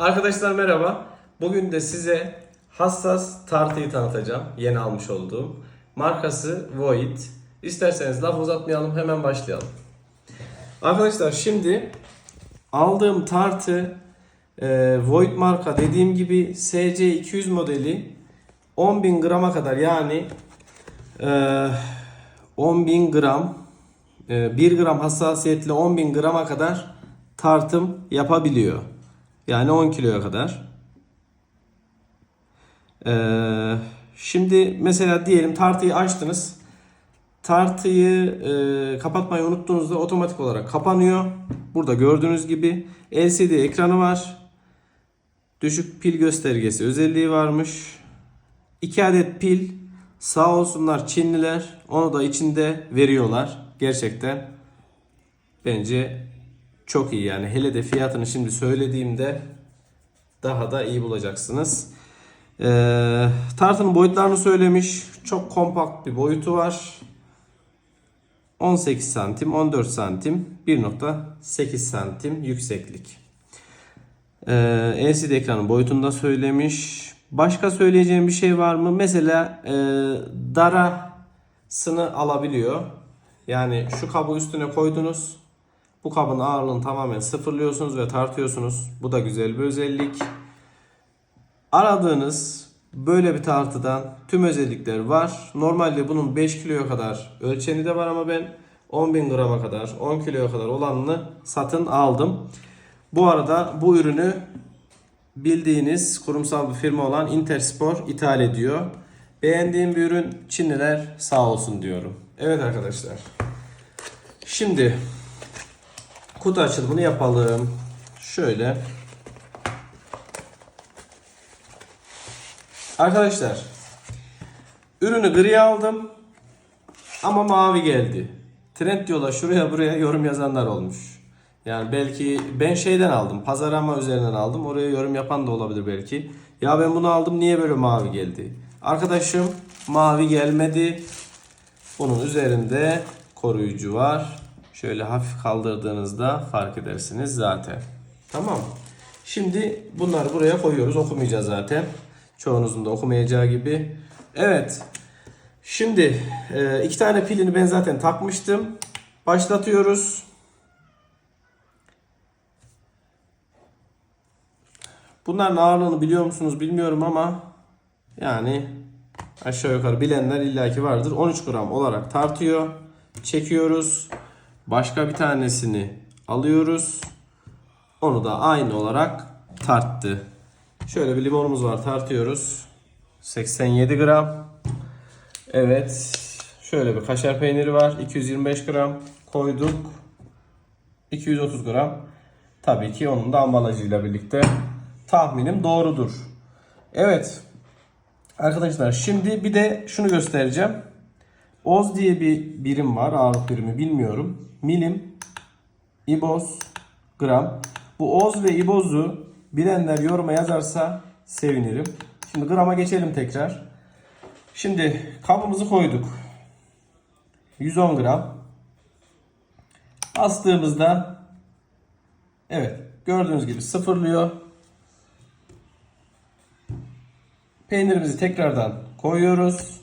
Arkadaşlar merhaba. Bugün de size hassas tartıyı tanıtacağım. Yeni almış olduğum. Markası Void. İsterseniz laf uzatmayalım hemen başlayalım. Arkadaşlar şimdi aldığım tartı e, Void marka dediğim gibi SC200 modeli 10.000 grama kadar yani e, 10.000 gram e, 1 gram hassasiyetle 10.000 grama kadar tartım yapabiliyor. Yani 10 kiloya kadar. Ee, şimdi mesela diyelim tartıyı açtınız. Tartıyı e, kapatmayı unuttuğunuzda otomatik olarak kapanıyor. Burada gördüğünüz gibi LCD ekranı var. Düşük pil göstergesi özelliği varmış. 2 adet pil sağ olsunlar Çinliler onu da içinde veriyorlar. Gerçekten bence çok iyi yani. Hele de fiyatını şimdi söylediğimde daha da iyi bulacaksınız. Ee, tartının boyutlarını söylemiş. Çok kompakt bir boyutu var. 18 santim, 14 santim, 1.8 santim yükseklik. Ee, LCD ekranın boyutunu da söylemiş. Başka söyleyeceğim bir şey var mı? Mesela e, darasını alabiliyor. Yani şu kabı üstüne koydunuz. Bu kabın ağırlığını tamamen sıfırlıyorsunuz ve tartıyorsunuz. Bu da güzel bir özellik. Aradığınız böyle bir tartıdan tüm özellikler var. Normalde bunun 5 kiloya kadar ölçeni de var ama ben 10.000 grama kadar 10 kiloya kadar olanını satın aldım. Bu arada bu ürünü bildiğiniz kurumsal bir firma olan Interspor ithal ediyor. Beğendiğim bir ürün Çinliler sağ olsun diyorum. Evet arkadaşlar. Şimdi kutu açılımını yapalım. Şöyle. Arkadaşlar ürünü gri aldım ama mavi geldi. Trendyol'a şuraya buraya yorum yazanlar olmuş. Yani belki ben şeyden aldım. Pazarama üzerinden aldım. Oraya yorum yapan da olabilir belki. Ya ben bunu aldım niye böyle mavi geldi? Arkadaşım mavi gelmedi. Bunun üzerinde koruyucu var. Şöyle hafif kaldırdığınızda fark edersiniz zaten. Tamam. Şimdi bunları buraya koyuyoruz. Okumayacağız zaten. Çoğunuzun da okumayacağı gibi. Evet. Şimdi e, iki tane pilini ben zaten takmıştım. Başlatıyoruz. Bunların ağırlığını biliyor musunuz bilmiyorum ama yani aşağı yukarı bilenler illaki vardır. 13 gram olarak tartıyor. Çekiyoruz. Başka bir tanesini alıyoruz. Onu da aynı olarak tarttı. Şöyle bir limonumuz var tartıyoruz. 87 gram. Evet. Şöyle bir kaşar peyniri var. 225 gram koyduk. 230 gram. Tabii ki onun da ambalajıyla birlikte tahminim doğrudur. Evet. Arkadaşlar şimdi bir de şunu göstereceğim. Oz diye bir birim var. Ağırlık birimi bilmiyorum. Milim, iboz, gram. Bu oz ve ibozu bilenler yoruma yazarsa sevinirim. Şimdi grama geçelim tekrar. Şimdi kabımızı koyduk. 110 gram. Bastığımızda evet gördüğünüz gibi sıfırlıyor. Peynirimizi tekrardan koyuyoruz.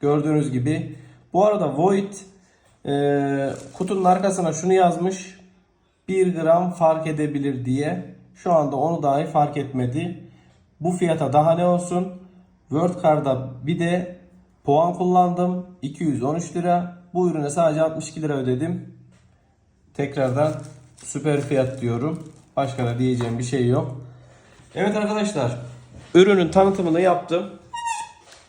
Gördüğünüz gibi. Bu arada Void e, kutunun arkasına şunu yazmış. 1 gram fark edebilir diye. Şu anda onu dahi fark etmedi. Bu fiyata daha ne olsun? Worldcard'da bir de puan kullandım. 213 lira. Bu ürüne sadece 62 lira ödedim. Tekrardan süper fiyat diyorum. Başka da diyeceğim bir şey yok. Evet arkadaşlar. Ürünün tanıtımını yaptım.